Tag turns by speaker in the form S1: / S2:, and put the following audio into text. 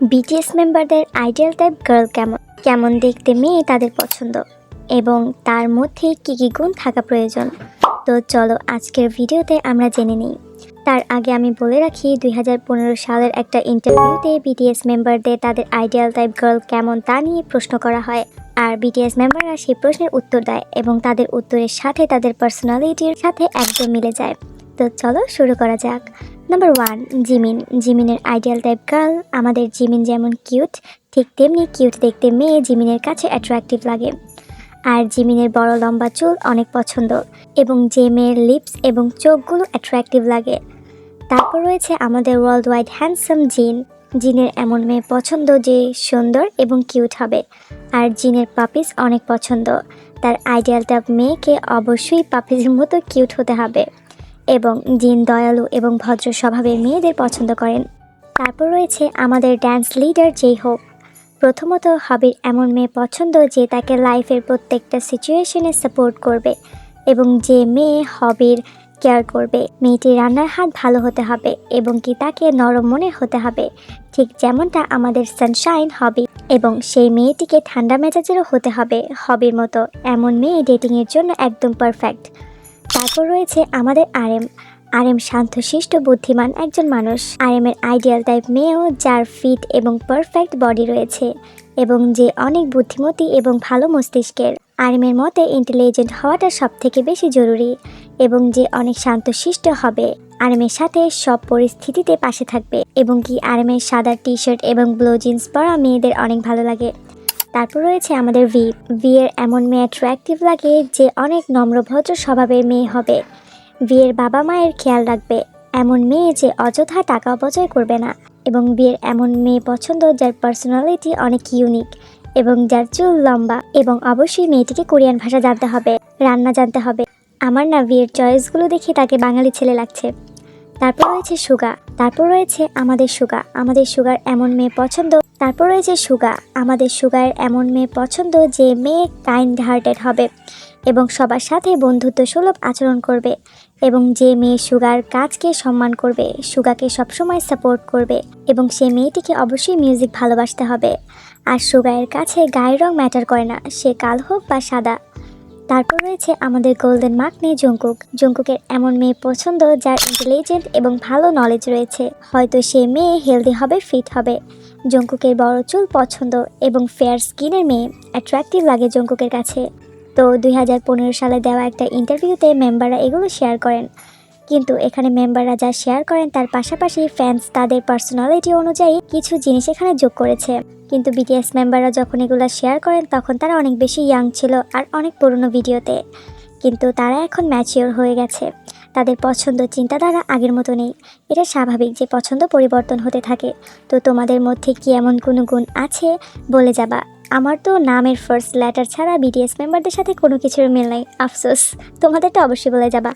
S1: BTS মেম্বারদের ideal type girl কেমন? কেমন দেখতে মেয়ে তাদের পছন্দ? এবং তার মধ্যে কী কী গুণ থাকা প্রয়োজন? তো চলো আজকের ভিডিওতে আমরা জেনে নিই। তার আগে আমি বলে রাখি, দুই হাজার পনেরো সালের একটা ইন্টারভিউতে বিটিএস মেম্বারদের তাদের আইডিয়াল টাইপ গার্ল কেমন তা নিয়ে প্রশ্ন করা হয়। আর বিটিএস মেম্বাররা সেই প্রশ্নের উত্তর দেয় এবং তাদের উত্তরের সাথে তাদের পার্সোনালিটির সাথে একদম মিলে যায়। তো চলো শুরু করা যাক। নাম্বার ওয়ান জিমিন জিমিনের আইডিয়াল টাইপ গার্ল আমাদের জিমিন যেমন কিউট ঠিক তেমনি কিউট দেখতে মেয়ে জিমিনের কাছে অ্যাট্রাকটিভ লাগে। আর জিমিনের বড় লম্বা চুল অনেক পছন্দ। এবং যে মেয়ের লিপস এবং চোখগুলো অ্যাট্রাকটিভ লাগে। তারপর রয়েছে আমাদের ওয়ার্ল্ড ওয়াইড হ্যান্ডসাম জিন জিনের এমন মেয়ে পছন্দ যে সুন্দর এবং কিউট হবে। আর জিনের পাপিস অনেক পছন্দ। তার আইডিয়াল টাইপ মেয়েকে অবশ্যই পাপিসের মতো কিউট হতে হবে। এবং জিন দয়ালু এবং ভদ্র স্বভাবের মেয়েদের পছন্দ করেন। তারপর রয়েছে আমাদের ড্যান্স লিডার যেই হোক প্রথমত হবির এমন মেয়ে পছন্দ যে তাকে লাইফের প্রত্যেকটা সিচুয়েশনে সাপোর্ট করবে এবং যে মেয়ে হবির কেয়ার করবে। মেয়েটির রান্নার হাত ভালো হতে হবে এবং কি তাকে নরম মনে হতে হবে। ঠিক যেমনটা আমাদের সানশাইন হবি এবং সেই মেয়েটিকে ঠান্ডা মেজাজেরও হতে হবে হবির মতো। এমন মেয়ে ডেটিংয়ের জন্য একদম পারফেক্ট তারপর রয়েছে আমাদের আরএম। আরএম শান্তশিষ্ট বুদ্ধিমান একজন মানুষ। আরএমের আইডিয়াল টাইপ মেয়েও যার ফিট এবং পারফেক্ট বডি রয়েছে এবং যে অনেক বুদ্ধিমতী এবং ভালো মস্তিষ্কের। আরএমের মতে ইন্টেলিজেন্ট হওয়াটা সব থেকে বেশি জরুরি এবং যে অনেক শান্তশিষ্ট হবে আরএমের সাথে সব পরিস্থিতিতে পাশে থাকবে এবং কি আরএমের সাদা টি শার্ট এবং ব্লু জিন্স পরা মেয়েদের অনেক ভালো লাগে। তারপর রয়েছে আমাদের ভি। এর এমন মেয়ে অ্যাট্রাকটিভ লাগে যে অনেক নম্রভদ্র স্বভাবের মেয়ে হবে। বিয়ের বাবা মায়ের খেয়াল রাখবে, এমন মেয়ে যে অযথা টাকা অপচয় করবে না। এবং বিয়ের এমন মেয়ে পছন্দ যার পার্সোনালিটি অনেক ইউনিক এবং যার চুল লম্বা এবং অবশ্যই মেয়েটিকে কোরিয়ান ভাষা জানতে হবে, রান্না জানতে হবে। আমার না বিয়ের চয়েসগুলো দেখে তাকে বাঙালি ছেলে লাগছে। তারপর রয়েছে সুগা, তারপর রয়েছে আমাদের সুগা। আমাদের সুগার এমন মেয়ে পছন্দ, তারপর রয়েছে সুগা। আমাদের সুগার এমন মেয়ে পছন্দ যে মেয়ে কাইন্ড হার্টেড হবে এবং সবার সাথে বন্ধুত্ব সুলভ আচরণ করবে এবং যে মেয়ে সুগার কাজকে সম্মান করবে, সুগাকে সবসময় সাপোর্ট করবে এবং সে মেয়েটিকে অবশ্যই মিউজিক ভালোবাসতে হবে। আর সুগায়ের কাছে গায়ের রং ম্যাটার করে না, সে কাল হোক বা সাদা। তারপর রয়েছে আমাদের গোল্ডেন মার্ক নিয়ে জঙ্কুক জঙ্কুকের এমন মেয়ে পছন্দ যার ইন্টেলিজেন্ট এবং ভালো নলেজ রয়েছে। হয়তো সে মেয়ে হেলদি হবে ফিট হবে। জঙ্কুকের বড় চুল পছন্দ এবং ফেয়ার স্কিনের মেয়ে অ্যাট্রাকটিভ লাগে জঙ্কুকের কাছে। তো দুই হাজার পনেরো সালে দেওয়া একটা ইন্টারভিউতে মেম্বাররা এগুলো শেয়ার করেন। কিন্তু এখানে মেম্বাররা যা শেয়ার করেন তার পাশাপাশি ফ্যান্স তাদের পার্সোনালিটি অনুযায়ী কিছু জিনিস এখানে যোগ করেছে। কিন্তু বিটিএস মেম্বাররা যখন এগুলো শেয়ার করেন, তখন তারা অনেক বেশি ইয়াং ছিল আর অনেক পুরনো ভিডিওতে। কিন্তু তারা এখন ম্যাচিওর হয়ে গেছে। তাদের পছন্দ চিন্তাধারা আগের মতো নেই। এটা স্বাভাবিক যে পছন্দ পরিবর্তন হতে থাকে। তো তোমাদের মধ্যে কি এমন কোনো গুণ আছে? বলে যাবা। আমার তো নামের ফার্স্ট লেটার ছাড়া বিটিএস মেম্বারদের সাথে কোনো কিছুর মিল নাই। আফসোস। তোমাদেরটা অবশ্যই বলে যাবা।